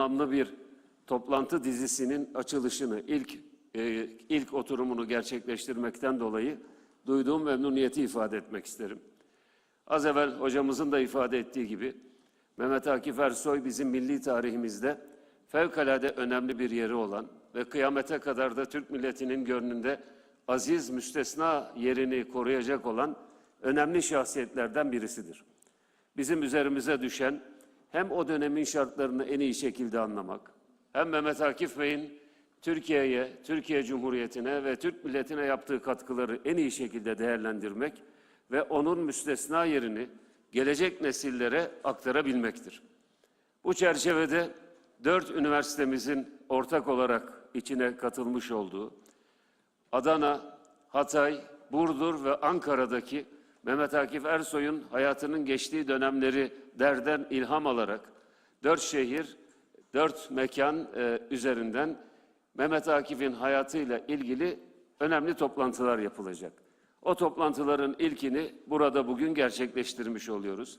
anlamlı bir toplantı dizisinin açılışını, ilk e, ilk oturumunu gerçekleştirmekten dolayı duyduğum memnuniyeti ifade etmek isterim. Az evvel hocamızın da ifade ettiği gibi Mehmet Akif Ersoy bizim milli tarihimizde fevkalade önemli bir yeri olan ve kıyamete kadar da Türk milletinin gönlünde aziz, müstesna yerini koruyacak olan önemli şahsiyetlerden birisidir. Bizim üzerimize düşen hem o dönemin şartlarını en iyi şekilde anlamak, hem Mehmet Akif Bey'in Türkiye'ye, Türkiye Cumhuriyeti'ne ve Türk milletine yaptığı katkıları en iyi şekilde değerlendirmek ve onun müstesna yerini gelecek nesillere aktarabilmektir. Bu çerçevede dört üniversitemizin ortak olarak içine katılmış olduğu Adana, Hatay, Burdur ve Ankara'daki Mehmet Akif Ersoy'un hayatının geçtiği dönemleri derden ilham alarak dört şehir, dört mekan e, üzerinden Mehmet Akif'in hayatıyla ilgili önemli toplantılar yapılacak. O toplantıların ilkini burada bugün gerçekleştirmiş oluyoruz.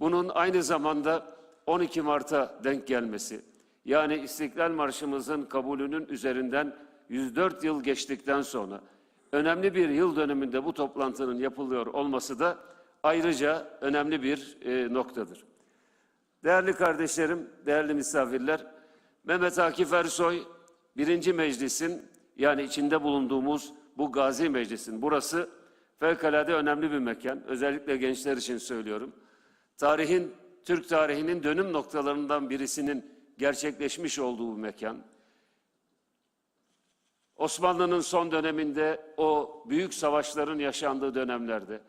Bunun aynı zamanda 12 Mart'a denk gelmesi, yani İstiklal Marşımızın kabulünün üzerinden 104 yıl geçtikten sonra önemli bir yıl dönümünde bu toplantının yapılıyor olması da ayrıca önemli bir e, noktadır. Değerli kardeşlerim, değerli misafirler, Mehmet Akif Ersoy, birinci meclisin yani içinde bulunduğumuz bu Gazi Meclis'in burası fevkalade önemli bir mekan. Özellikle gençler için söylüyorum. Tarihin, Türk tarihinin dönüm noktalarından birisinin gerçekleşmiş olduğu bir mekan. Osmanlı'nın son döneminde o büyük savaşların yaşandığı dönemlerde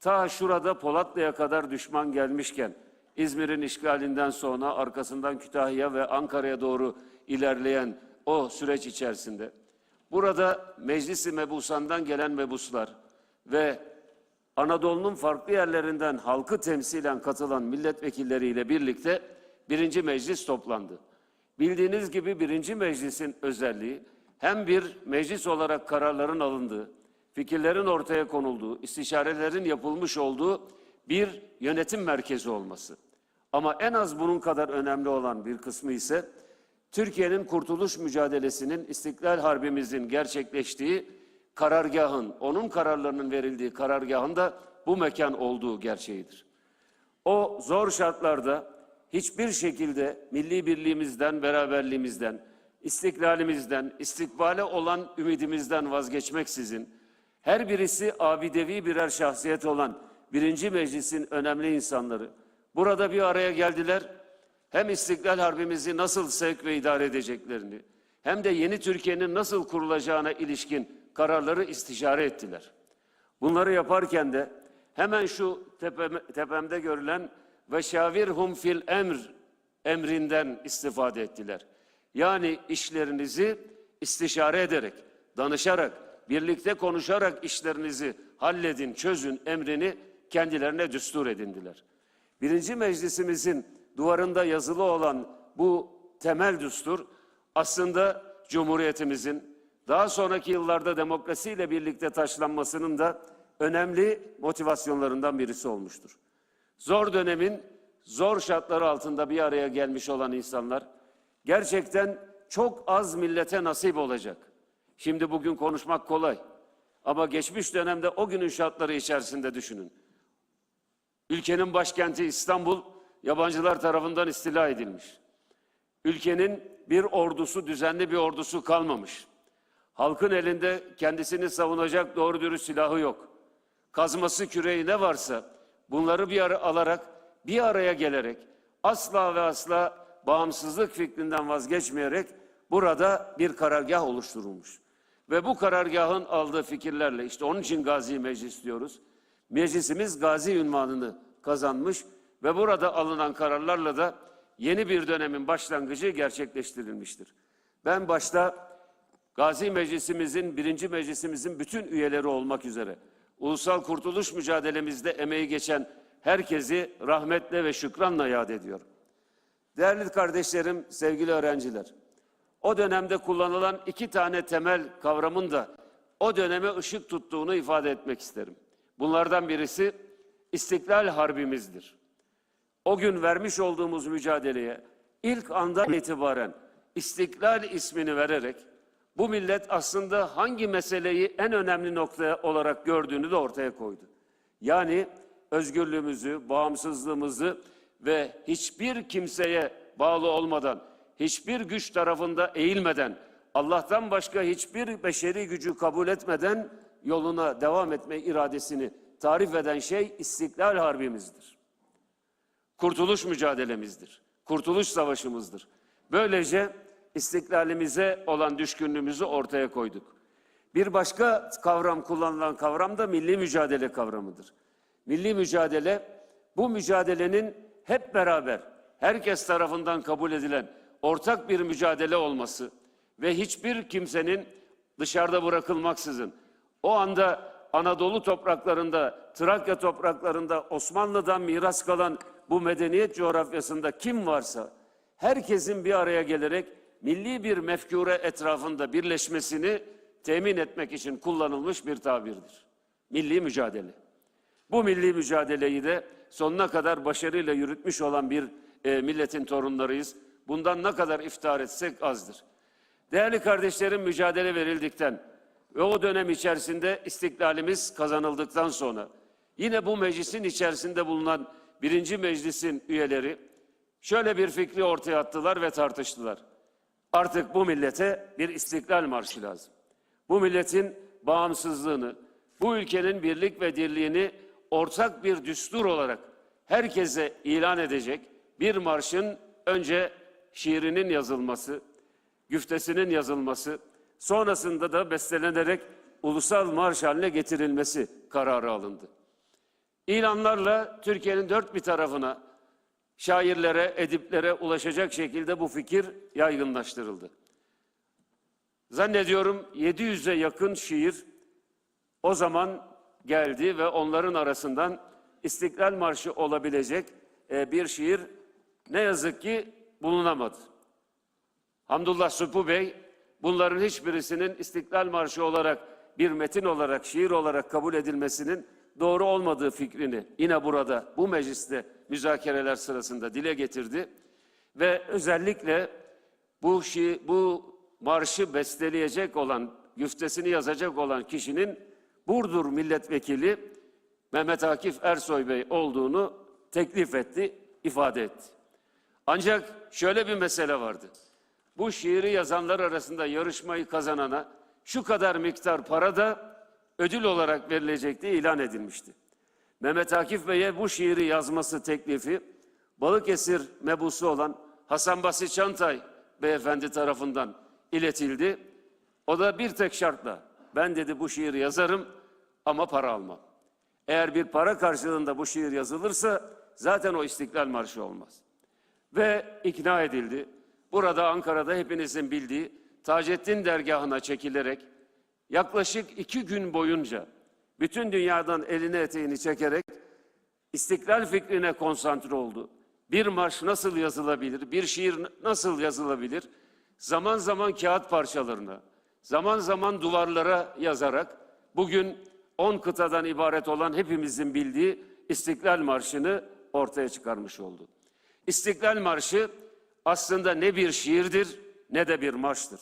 ta şurada Polatlı'ya kadar düşman gelmişken İzmir'in işgalinden sonra arkasından Kütahya ve Ankara'ya doğru ilerleyen o süreç içerisinde burada Meclis-i Mebusan'dan gelen mebuslar ve Anadolu'nun farklı yerlerinden halkı temsilen katılan milletvekilleriyle birlikte birinci meclis toplandı. Bildiğiniz gibi birinci meclisin özelliği hem bir meclis olarak kararların alındığı, fikirlerin ortaya konulduğu, istişarelerin yapılmış olduğu bir yönetim merkezi olması. Ama en az bunun kadar önemli olan bir kısmı ise Türkiye'nin kurtuluş mücadelesinin İstiklal Harbimizin gerçekleştiği karargahın, onun kararlarının verildiği karargahın da bu mekan olduğu gerçeğidir. O zor şartlarda hiçbir şekilde milli birliğimizden, beraberliğimizden, istiklalimizden, istikbale olan ümidimizden vazgeçmeksizin her birisi abidevi birer şahsiyet olan birinci meclisin önemli insanları burada bir araya geldiler. Hem İstiklal Harbimizi nasıl sevk ve idare edeceklerini hem de yeni Türkiye'nin nasıl kurulacağına ilişkin kararları istişare ettiler. Bunları yaparken de hemen şu tepeme, tepemde görülen ve şavirhum fil emr emrinden istifade ettiler. Yani işlerinizi istişare ederek, danışarak, birlikte konuşarak işlerinizi halledin, çözün emrini kendilerine düstur edindiler. Birinci meclisimizin duvarında yazılı olan bu temel düstur aslında Cumhuriyetimizin daha sonraki yıllarda demokrasiyle birlikte taşlanmasının da önemli motivasyonlarından birisi olmuştur. Zor dönemin zor şartları altında bir araya gelmiş olan insanlar gerçekten çok az millete nasip olacak. Şimdi bugün konuşmak kolay. Ama geçmiş dönemde o günün şartları içerisinde düşünün. Ülkenin başkenti İstanbul yabancılar tarafından istila edilmiş. Ülkenin bir ordusu, düzenli bir ordusu kalmamış. Halkın elinde kendisini savunacak doğru dürüst silahı yok. Kazması küreği ne varsa bunları bir ara alarak, bir araya gelerek asla ve asla bağımsızlık fikrinden vazgeçmeyerek burada bir karargah oluşturulmuş. Ve bu karargahın aldığı fikirlerle işte onun için Gazi Meclis diyoruz. Meclisimiz Gazi ünvanını kazanmış ve burada alınan kararlarla da yeni bir dönemin başlangıcı gerçekleştirilmiştir. Ben başta Gazi Meclisimizin, birinci meclisimizin bütün üyeleri olmak üzere ulusal kurtuluş mücadelemizde emeği geçen herkesi rahmetle ve şükranla yad ediyorum. Değerli kardeşlerim, sevgili öğrenciler, o dönemde kullanılan iki tane temel kavramın da o döneme ışık tuttuğunu ifade etmek isterim. Bunlardan birisi İstiklal Harbimizdir. O gün vermiş olduğumuz mücadeleye ilk andan itibaren istiklal ismini vererek bu millet aslında hangi meseleyi en önemli nokta olarak gördüğünü de ortaya koydu. Yani özgürlüğümüzü, bağımsızlığımızı ve hiçbir kimseye bağlı olmadan, hiçbir güç tarafında eğilmeden, Allah'tan başka hiçbir beşeri gücü kabul etmeden yoluna devam etme iradesini tarif eden şey İstiklal Harbimizdir. Kurtuluş mücadelemizdir. Kurtuluş savaşımızdır. Böylece istiklalimize olan düşkünlüğümüzü ortaya koyduk. Bir başka kavram kullanılan kavram da milli mücadele kavramıdır. Milli mücadele bu mücadelenin hep beraber herkes tarafından kabul edilen ortak bir mücadele olması ve hiçbir kimsenin dışarıda bırakılmaksızın o anda Anadolu topraklarında, Trakya topraklarında Osmanlı'dan miras kalan bu medeniyet coğrafyasında kim varsa herkesin bir araya gelerek milli bir mefkure etrafında birleşmesini temin etmek için kullanılmış bir tabirdir. Milli mücadele. Bu milli mücadeleyi de sonuna kadar başarıyla yürütmüş olan bir e, milletin torunlarıyız. Bundan ne kadar iftihar etsek azdır. Değerli kardeşlerim mücadele verildikten ve o dönem içerisinde istiklalimiz kazanıldıktan sonra yine bu meclisin içerisinde bulunan birinci meclisin üyeleri şöyle bir fikri ortaya attılar ve tartıştılar. Artık bu millete bir istiklal marşı lazım. Bu milletin bağımsızlığını, bu ülkenin birlik ve dirliğini ortak bir düstur olarak herkese ilan edecek bir marşın önce şiirinin yazılması, güftesinin yazılması, sonrasında da bestelenerek ulusal marş haline getirilmesi kararı alındı. İlanlarla Türkiye'nin dört bir tarafına şairlere, ediplere ulaşacak şekilde bu fikir yaygınlaştırıldı. Zannediyorum 700'e yakın şiir o zaman geldi ve onların arasından İstiklal Marşı olabilecek e, bir şiir ne yazık ki bulunamadı. Hamdullah Supu Bey bunların hiçbirisinin İstiklal Marşı olarak bir metin olarak, şiir olarak kabul edilmesinin doğru olmadığı fikrini yine burada bu mecliste müzakereler sırasında dile getirdi ve özellikle bu şi, bu marşı besteleyecek olan, güftesini yazacak olan kişinin Burdur milletvekili Mehmet Akif Ersoy Bey olduğunu teklif etti, ifade etti. Ancak şöyle bir mesele vardı. Bu şiiri yazanlar arasında yarışmayı kazanana şu kadar miktar para da ödül olarak verilecekti ilan edilmişti. Mehmet Akif Bey'e bu şiiri yazması teklifi Balıkesir mebusu olan Hasan Basri Çantay beyefendi tarafından iletildi. O da bir tek şartla ben dedi bu şiiri yazarım ama para almam. Eğer bir para karşılığında bu şiir yazılırsa zaten o İstiklal Marşı olmaz. Ve ikna edildi. Burada Ankara'da hepinizin bildiği Taceddin dergahına çekilerek yaklaşık iki gün boyunca bütün dünyadan elini eteğini çekerek istiklal fikrine konsantre oldu. Bir marş nasıl yazılabilir, bir şiir nasıl yazılabilir? Zaman zaman kağıt parçalarına, zaman zaman duvarlara yazarak bugün 10 kıtadan ibaret olan hepimizin bildiği İstiklal Marşı'nı ortaya çıkarmış oldu. İstiklal Marşı aslında ne bir şiirdir ne de bir marştır.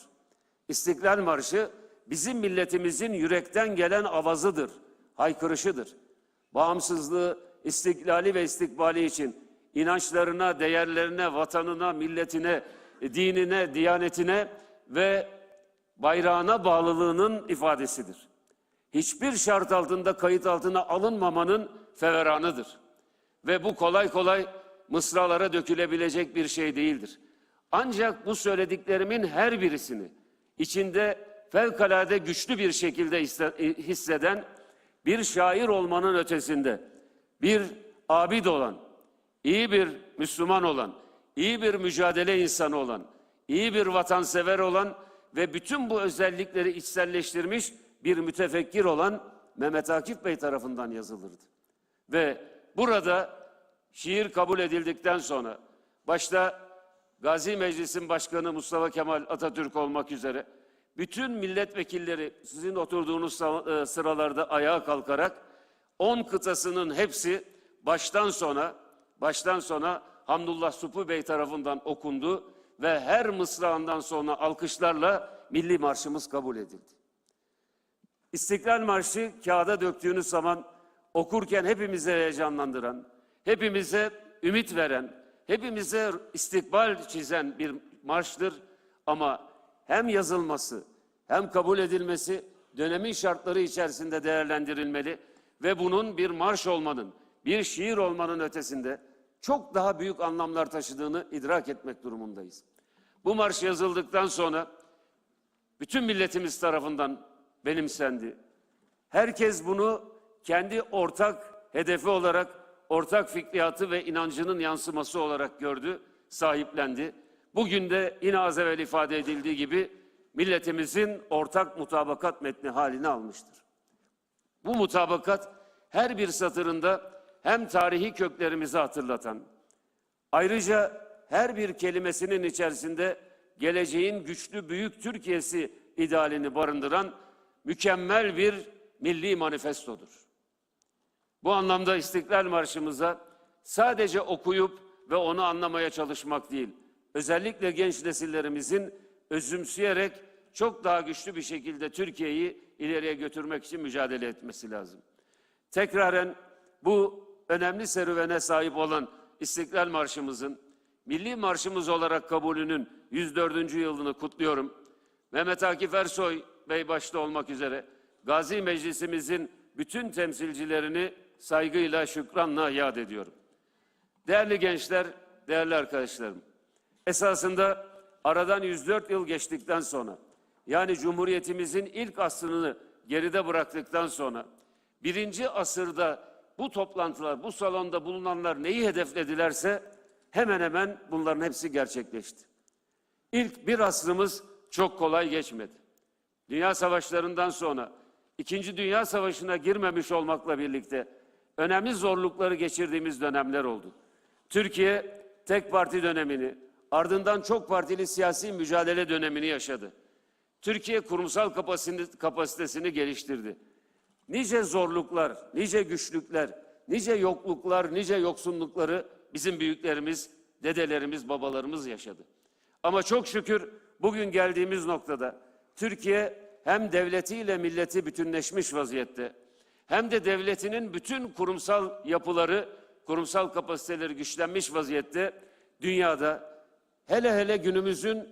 İstiklal Marşı bizim milletimizin yürekten gelen avazıdır, haykırışıdır. Bağımsızlığı, istiklali ve istikbali için inançlarına, değerlerine, vatanına, milletine, dinine, diyanetine ve bayrağına bağlılığının ifadesidir. Hiçbir şart altında kayıt altına alınmamanın feveranıdır. Ve bu kolay kolay mısralara dökülebilecek bir şey değildir. Ancak bu söylediklerimin her birisini içinde fevkalade güçlü bir şekilde hisseden bir şair olmanın ötesinde bir abid olan, iyi bir Müslüman olan, iyi bir mücadele insanı olan, iyi bir vatansever olan ve bütün bu özellikleri içselleştirmiş bir mütefekkir olan Mehmet Akif Bey tarafından yazılırdı. Ve burada şiir kabul edildikten sonra başta Gazi Meclis'in Başkanı Mustafa Kemal Atatürk olmak üzere bütün milletvekilleri sizin oturduğunuz e, sıralarda ayağa kalkarak 10 kıtasının hepsi baştan sona baştan sona Hamdullah Supu Bey tarafından okundu ve her mısrağından sonra alkışlarla milli marşımız kabul edildi. İstiklal Marşı kağıda döktüğünüz zaman okurken hepimizi heyecanlandıran, hepimize ümit veren, hepimize istikbal çizen bir marştır. Ama hem yazılması hem kabul edilmesi dönemin şartları içerisinde değerlendirilmeli ve bunun bir marş olmanın, bir şiir olmanın ötesinde çok daha büyük anlamlar taşıdığını idrak etmek durumundayız. Bu marş yazıldıktan sonra bütün milletimiz tarafından benimsendi. Herkes bunu kendi ortak hedefi olarak, ortak fikriyatı ve inancının yansıması olarak gördü, sahiplendi. Bugün de yine az evvel ifade edildiği gibi milletimizin ortak mutabakat metni halini almıştır. Bu mutabakat her bir satırında hem tarihi köklerimizi hatırlatan, ayrıca her bir kelimesinin içerisinde geleceğin güçlü büyük Türkiye'si idealini barındıran mükemmel bir milli manifestodur. Bu anlamda İstiklal Marşımıza sadece okuyup ve onu anlamaya çalışmak değil, özellikle genç nesillerimizin özümseyerek çok daha güçlü bir şekilde Türkiye'yi ileriye götürmek için mücadele etmesi lazım. Tekraren bu önemli serüvene sahip olan İstiklal Marşımızın milli marşımız olarak kabulünün 104. yılını kutluyorum. Mehmet Akif Ersoy Bey başta olmak üzere Gazi Meclisimizin bütün temsilcilerini saygıyla, şükranla yad ediyorum. Değerli gençler, değerli arkadaşlarım. Esasında aradan 104 yıl geçtikten sonra yani Cumhuriyetimizin ilk asrını geride bıraktıktan sonra birinci asırda bu toplantılar, bu salonda bulunanlar neyi hedefledilerse hemen hemen bunların hepsi gerçekleşti. İlk bir asrımız çok kolay geçmedi. Dünya savaşlarından sonra İkinci Dünya Savaşı'na girmemiş olmakla birlikte önemli zorlukları geçirdiğimiz dönemler oldu. Türkiye tek parti dönemini, ardından çok partili siyasi mücadele dönemini yaşadı. Türkiye kurumsal kapasitesini, kapasitesini geliştirdi. Nice zorluklar, nice güçlükler, nice yokluklar, nice yoksunlukları bizim büyüklerimiz, dedelerimiz, babalarımız yaşadı. Ama çok şükür bugün geldiğimiz noktada Türkiye hem devletiyle milleti bütünleşmiş vaziyette hem de devletinin bütün kurumsal yapıları, kurumsal kapasiteleri güçlenmiş vaziyette dünyada hele hele günümüzün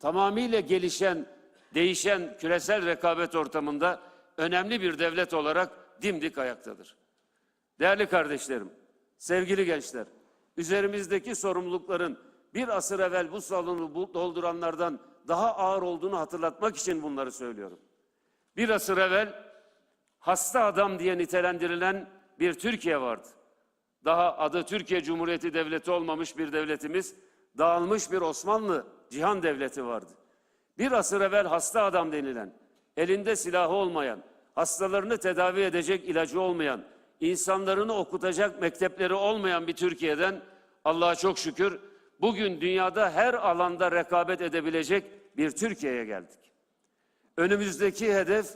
tamamıyla gelişen, değişen küresel rekabet ortamında önemli bir devlet olarak dimdik ayaktadır. Değerli kardeşlerim, sevgili gençler, üzerimizdeki sorumlulukların bir asır evvel bu salonu dolduranlardan daha ağır olduğunu hatırlatmak için bunları söylüyorum. Bir asır evvel hasta adam diye nitelendirilen bir Türkiye vardı. Daha adı Türkiye Cumhuriyeti Devleti olmamış bir devletimiz, dağılmış bir Osmanlı cihan devleti vardı. Bir asır evvel hasta adam denilen, elinde silahı olmayan, hastalarını tedavi edecek ilacı olmayan, insanlarını okutacak mektepleri olmayan bir Türkiye'den Allah'a çok şükür bugün dünyada her alanda rekabet edebilecek bir Türkiye'ye geldik. Önümüzdeki hedef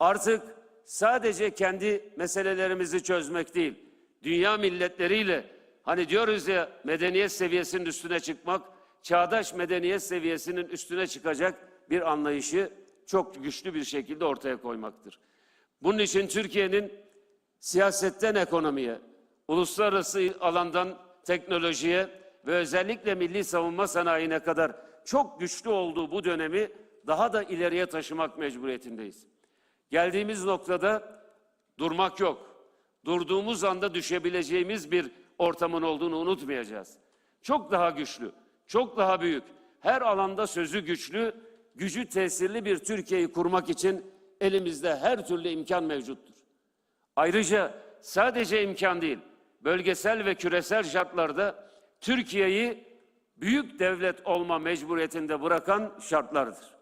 artık sadece kendi meselelerimizi çözmek değil, dünya milletleriyle hani diyoruz ya medeniyet seviyesinin üstüne çıkmak, çağdaş medeniyet seviyesinin üstüne çıkacak bir anlayışı çok güçlü bir şekilde ortaya koymaktır. Bunun için Türkiye'nin siyasetten ekonomiye, uluslararası alandan teknolojiye ve özellikle milli savunma sanayine kadar çok güçlü olduğu bu dönemi daha da ileriye taşımak mecburiyetindeyiz. Geldiğimiz noktada durmak yok. Durduğumuz anda düşebileceğimiz bir ortamın olduğunu unutmayacağız. Çok daha güçlü, çok daha büyük, her alanda sözü güçlü, gücü tesirli bir Türkiye'yi kurmak için elimizde her türlü imkan mevcuttur. Ayrıca sadece imkan değil, bölgesel ve küresel şartlarda Türkiye'yi büyük devlet olma mecburiyetinde bırakan şartlardır.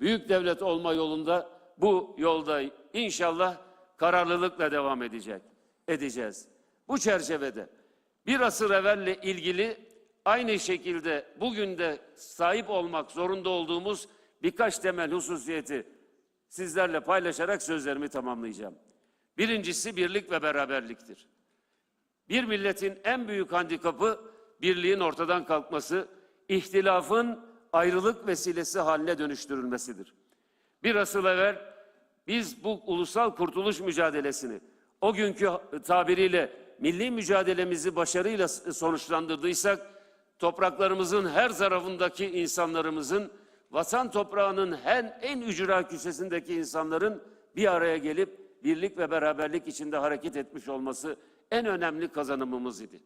Büyük devlet olma yolunda bu yolda inşallah kararlılıkla devam edecek, edeceğiz. Bu çerçevede bir asır evvelle ilgili aynı şekilde bugün de sahip olmak zorunda olduğumuz birkaç temel hususiyeti sizlerle paylaşarak sözlerimi tamamlayacağım. Birincisi birlik ve beraberliktir. Bir milletin en büyük handikapı birliğin ortadan kalkması, ihtilafın ayrılık vesilesi haline dönüştürülmesidir. Bir asıl evvel biz bu ulusal kurtuluş mücadelesini o günkü tabiriyle milli mücadelemizi başarıyla sonuçlandırdıysak topraklarımızın her tarafındaki insanlarımızın vatan toprağının en, en ücra köşesindeki insanların bir araya gelip birlik ve beraberlik içinde hareket etmiş olması en önemli kazanımımız idi.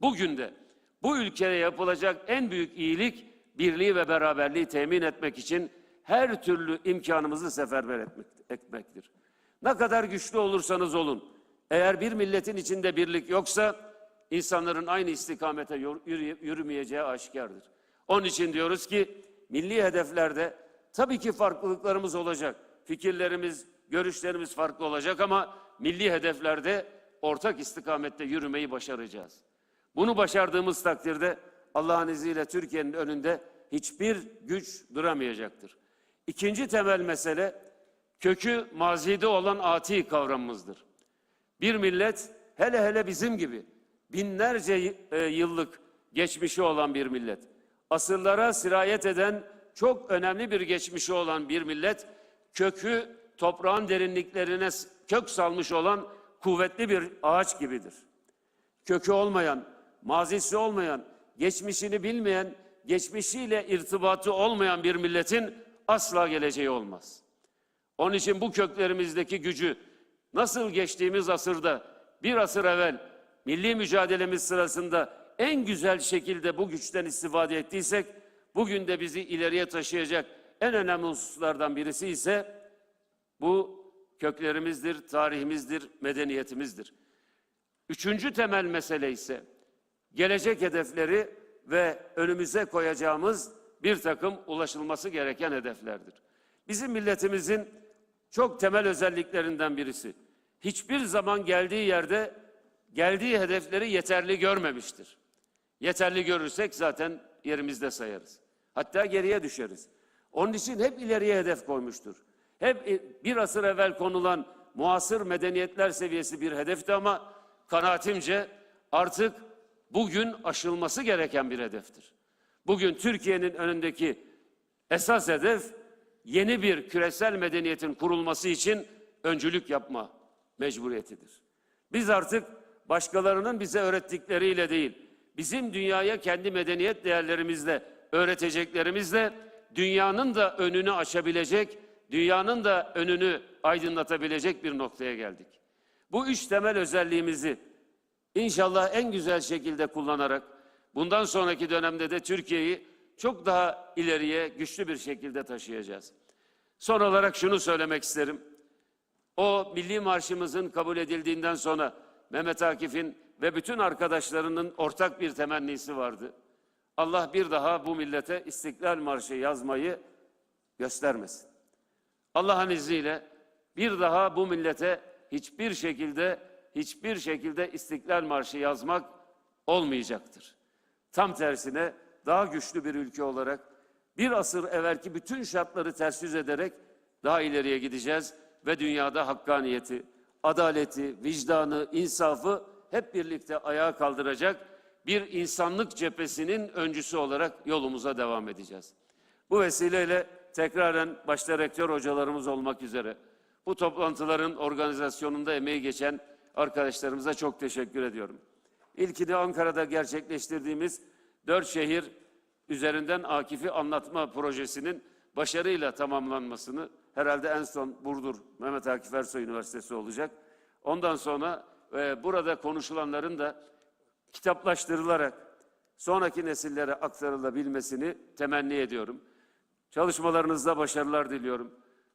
Bugün de bu ülkeye yapılacak en büyük iyilik birliği ve beraberliği temin etmek için her türlü imkanımızı seferber etmek, etmektir. Ne kadar güçlü olursanız olun, eğer bir milletin içinde birlik yoksa insanların aynı istikamete yürü- yürümeyeceği aşikardır. Onun için diyoruz ki milli hedeflerde tabii ki farklılıklarımız olacak. Fikirlerimiz, görüşlerimiz farklı olacak ama milli hedeflerde ortak istikamette yürümeyi başaracağız. Bunu başardığımız takdirde Allah'ın izniyle Türkiye'nin önünde hiçbir güç duramayacaktır. İkinci temel mesele kökü mazide olan ati kavramımızdır. Bir millet hele hele bizim gibi binlerce e, yıllık geçmişi olan bir millet, asırlara sirayet eden çok önemli bir geçmişi olan bir millet, kökü toprağın derinliklerine kök salmış olan kuvvetli bir ağaç gibidir. Kökü olmayan, mazisi olmayan, geçmişini bilmeyen, geçmişiyle irtibatı olmayan bir milletin asla geleceği olmaz. Onun için bu köklerimizdeki gücü nasıl geçtiğimiz asırda bir asır evvel milli mücadelemiz sırasında en güzel şekilde bu güçten istifade ettiysek bugün de bizi ileriye taşıyacak en önemli hususlardan birisi ise bu köklerimizdir, tarihimizdir, medeniyetimizdir. Üçüncü temel mesele ise gelecek hedefleri ve önümüze koyacağımız bir takım ulaşılması gereken hedeflerdir. Bizim milletimizin çok temel özelliklerinden birisi. Hiçbir zaman geldiği yerde geldiği hedefleri yeterli görmemiştir. Yeterli görürsek zaten yerimizde sayarız. Hatta geriye düşeriz. Onun için hep ileriye hedef koymuştur. Hep bir asır evvel konulan muasır medeniyetler seviyesi bir hedefti ama kanaatimce artık bugün aşılması gereken bir hedeftir. Bugün Türkiye'nin önündeki esas hedef yeni bir küresel medeniyetin kurulması için öncülük yapma mecburiyetidir. Biz artık başkalarının bize öğrettikleriyle değil, bizim dünyaya kendi medeniyet değerlerimizle, öğreteceklerimizle dünyanın da önünü açabilecek, dünyanın da önünü aydınlatabilecek bir noktaya geldik. Bu üç temel özelliğimizi İnşallah en güzel şekilde kullanarak bundan sonraki dönemde de Türkiye'yi çok daha ileriye güçlü bir şekilde taşıyacağız. Son olarak şunu söylemek isterim. O milli marşımızın kabul edildiğinden sonra Mehmet Akif'in ve bütün arkadaşlarının ortak bir temennisi vardı. Allah bir daha bu millete İstiklal Marşı yazmayı göstermesin. Allah'ın izniyle bir daha bu millete hiçbir şekilde hiçbir şekilde İstiklal Marşı yazmak olmayacaktır. Tam tersine daha güçlü bir ülke olarak bir asır evvelki bütün şartları ters yüz ederek daha ileriye gideceğiz ve dünyada hakkaniyeti, adaleti, vicdanı, insafı hep birlikte ayağa kaldıracak bir insanlık cephesinin öncüsü olarak yolumuza devam edeceğiz. Bu vesileyle tekraren başta rektör hocalarımız olmak üzere bu toplantıların organizasyonunda emeği geçen arkadaşlarımıza çok teşekkür ediyorum. İlki de Ankara'da gerçekleştirdiğimiz dört şehir üzerinden Akif'i anlatma projesinin başarıyla tamamlanmasını herhalde en son Burdur Mehmet Akif Ersoy Üniversitesi olacak. Ondan sonra e, burada konuşulanların da kitaplaştırılarak sonraki nesillere aktarılabilmesini temenni ediyorum. Çalışmalarınızda başarılar diliyorum.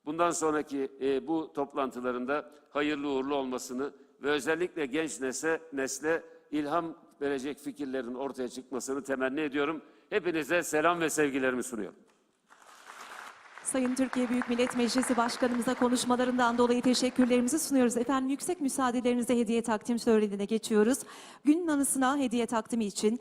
Bundan sonraki e, bu toplantılarında hayırlı uğurlu olmasını ve özellikle genç nesle, nesle ilham verecek fikirlerin ortaya çıkmasını temenni ediyorum. Hepinize selam ve sevgilerimi sunuyorum. Sayın Türkiye Büyük Millet Meclisi Başkanımıza konuşmalarından dolayı teşekkürlerimizi sunuyoruz. Efendim yüksek müsaadelerinizle hediye takdim törenine geçiyoruz. Günün anısına hediye takdimi için